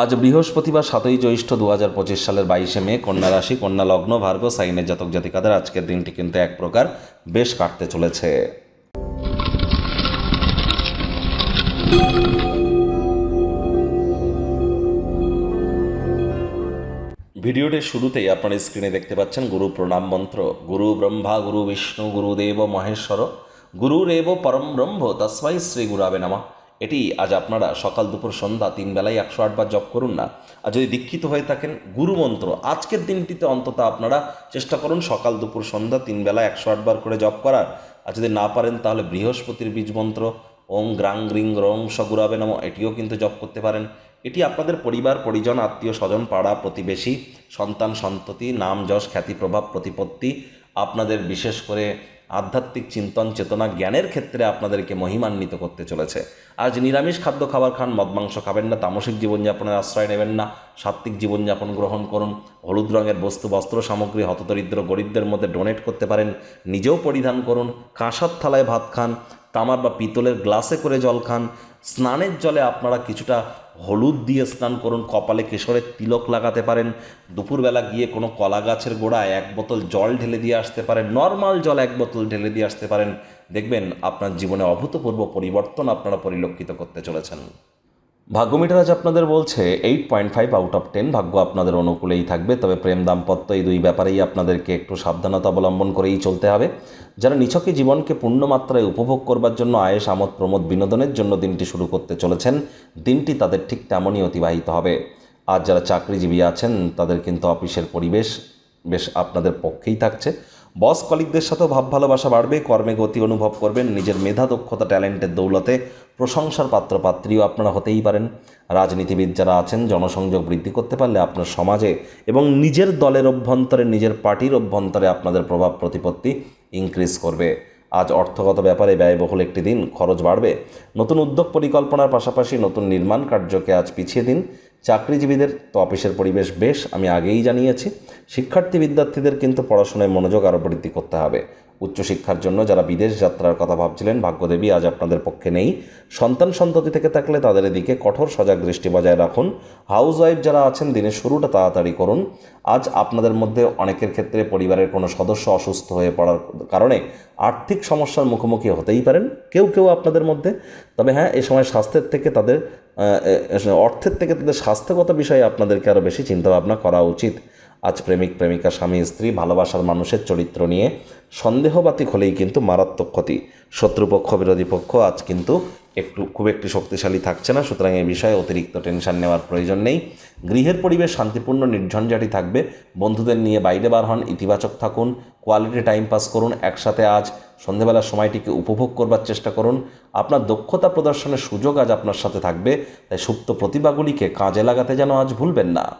আজ বৃহস্পতিবার সাতই জ্যৈষ্ঠ দু হাজার পঁচিশ সালের বাইশে মে কন্যা রাশি, কন্যা লগ্ন, ভার্গ, সাইনের জাতক জাতিকাদের আজকের দিনটি কিন্তু এক প্রকার বেশ কাটতে চলেছে। ভিডিওটির শুরুতেই আপনার স্ক্রিনে দেখতে পাচ্ছেন গুরু প্রণাম মন্ত্র। গুরু ব্রহ্মা, গুরু বিষ্ণু গুরুদেব মহেশ্বর, গুরুরেব পরম ব্রহ্ম তস্মাই শ্রী গুরাবে নামা। এটি আজ আপনারা সকাল দুপুর সন্ধ্যা তিন বেলায় একশো আটবার জপ করুন না। আর যদি দীক্ষিত হয়ে থাকেন গুরুমন্ত্র আজকের দিনটিতে অন্তত আপনারা চেষ্টা করুন সকাল দুপুর সন্ধ্যা তিন বেলা একশো আটবার করে জপ করার। আর যদি না পারেন, তাহলে বৃহস্পতির বীজ মন্ত্র, ওং গ্রাং গ্রিং রং সগুরাবে নাম, এটিও কিন্তু জপ করতে পারেন। এটি আপনাদের পরিবার, পরিজন, আত্মীয় স্বজন, পাড়া, প্রতিবেশী, সন্তান, সন্ততি, নাম, যশ, খ্যাতি, প্রভাব, প্রতিপত্তি, আপনাদের বিশেষ করে আধ্যাত্মিক চিন্তন চেতনা জ্ঞানের ক্ষেত্রে আপনাদেরকে মহিমান্বিত করতে চলেছে। আজ নিরামিষ খাদ্য খাবার খান, মদ মাংস খাবেন না, তামসিক জীবনযাপনের আশ্রয় নেবেন না, সাত্ত্বিক জীবনযাপন গ্রহণ করুন, হলুদ রঙের বস্তু, বস্ত্র, সামগ্রী, হতদরিদ্র গরিবদের মধ্যে ডোনেট করতে পারেন, নিজেও পরিধান করুন, কাঁসার থালায় ভাত খান, তামার বা পিতলের গ্লাসে করে জল খান স্নানের জলে আপনারা কিছুটা হলুদ দিয়ে স্নান করুন, কপালে কেশরের তিলক লাগাতে পারেন, দুপুরবেলা গিয়ে কোনো কলা গাছের গোড়ায় এক বোতল জল ঢেলে দিয়ে আসতে পারেন, নর্মাল জল এক বোতল ঢেলে দিয়ে আসতে পারেন। দেখবেন আপনার জীবনে অভূতপূর্ব পরিবর্তন আপনারা পরিলক্ষিত করতে চলেছেন। ভাগ্যমিটার আজ আপনাদের বলছে eight point five out of ten ভাগ্য আপনাদের অনুকূলেই থাকবে, তবে প্রেম দাম্পত্য এই দুই ব্যাপারেই আপনাদেরকে একটু সাবধানতা অবলম্বন করেই চলতে হবে। যারা নিছকে জীবনকে পূর্ণ মাত্রায় উপভোগ করবার জন্য আয়েস, আমোদ, প্রমোদ, বিনোদনের জন্য দিনটি শুরু করতে চলেছেন, দিনটি তাদের ঠিক তেমনই অতিবাহিত হবে। আর যারা চাকরিজীবী আছেন, তাদের কিন্তু অফিসের পরিবেশ বেশ আপনাদের পক্ষেই থাকছে। বস কলিকদের সাথেও ভাব ভালোবাসা বাড়বে, কর্মে গতি অনুভব করবেন, নিজের মেধা, দক্ষতা, ট্যালেন্টের দৌলতে প্রশংসার পাত্র, পাত্রীও আপনারা হতেই পারেন। রাজনীতিবিদ যারা আছেন, জনসংযোগ বৃদ্ধি করতে পারলে আপনার সমাজে এবং নিজের দলের অভ্যন্তরে, নিজের পার্টির অভ্যন্তরে আপনাদের প্রভাব প্রতিপত্তি ইনক্রিজ করবে। আজ অর্থগত ব্যাপারে ব্যয়বহুল একটি দিন, খরচ বাড়বে। নতুন উদ্যোগ পরিকল্পনার পাশাপাশি নতুন নির্মাণ কার্যকে আজ পিছিয়ে দিন। চাকরিজীবীদের তো অফিসের পরিবেশ বেশ, আমি আগেই জানিয়েছি। শিক্ষার্থী, বিদ্যার্থীদের কিন্তু পড়াশোনায় মনোযোগ আরও বৃদ্ধি করতে হবে। উচ্চশিক্ষার জন্য যারা বিদেশ যাত্রার কথা ভাবছিলেন, ভাগ্যদেবী আজ আপনাদের পক্ষে নেই। সন্তান সন্ততি থেকে থাকলে তাদের এদিকে কঠোর সজাগ দৃষ্টি বজায় রাখুন। হাউস ওয়াইফ যারা আছেন, দিনের শুরুটা তাড়াতাড়ি করুন। আজ আপনাদের মধ্যে অনেকের ক্ষেত্রে পরিবারের কোনো সদস্য অসুস্থ হয়ে পড়ার কারণে আর্থিক সমস্যার মুখোমুখি হতেই পারেন, কেউ কেউ আপনাদের মধ্যে। তবে হ্যাঁ এ সময় স্বাস্থ্যের থেকে তাদের অর্থের থেকে তাদের স্বাস্থ্যগত বিষয়ে আপনাদেরকে আরও বেশি চিন্তাভাবনা করা উচিত। আজ প্রেমিক, প্রেমিকা, স্বামী, স্ত্রী, ভালোবাসার মানুষের চরিত্র নিয়ে সন্দেহবাতিক হলেই কিন্তু মারাত্মক ক্ষতি। শত্রুপক্ষ, বিরোধী পক্ষ আজ কিন্তু একটু, খুব একটি শক্তিশালী থাকছে না। সুতরাং এই বিষয়ে অতিরিক্ত টেনশন নেওয়ার প্রয়োজন নেই। গৃহের পরিবেশ শান্তিপূর্ণ নির্ঝঞ্ঝাটি থাকবে। বন্ধুদের নিয়ে বাইরে বার হন, ইতিবাচক থাকুন। কোয়ালিটি টাইম পাস করুন একসাথে আজ। সন্ধেবেলার সময়টিকে উপভোগ করবার চেষ্টা করুন। আপনার দক্ষতা প্রদর্শনের সুযোগ আজ আপনার সাথে থাকবে। তাই সুপ্ত প্রতিভাগুলিকে কাজে লাগাতে যেন আজ ভুলবেন না।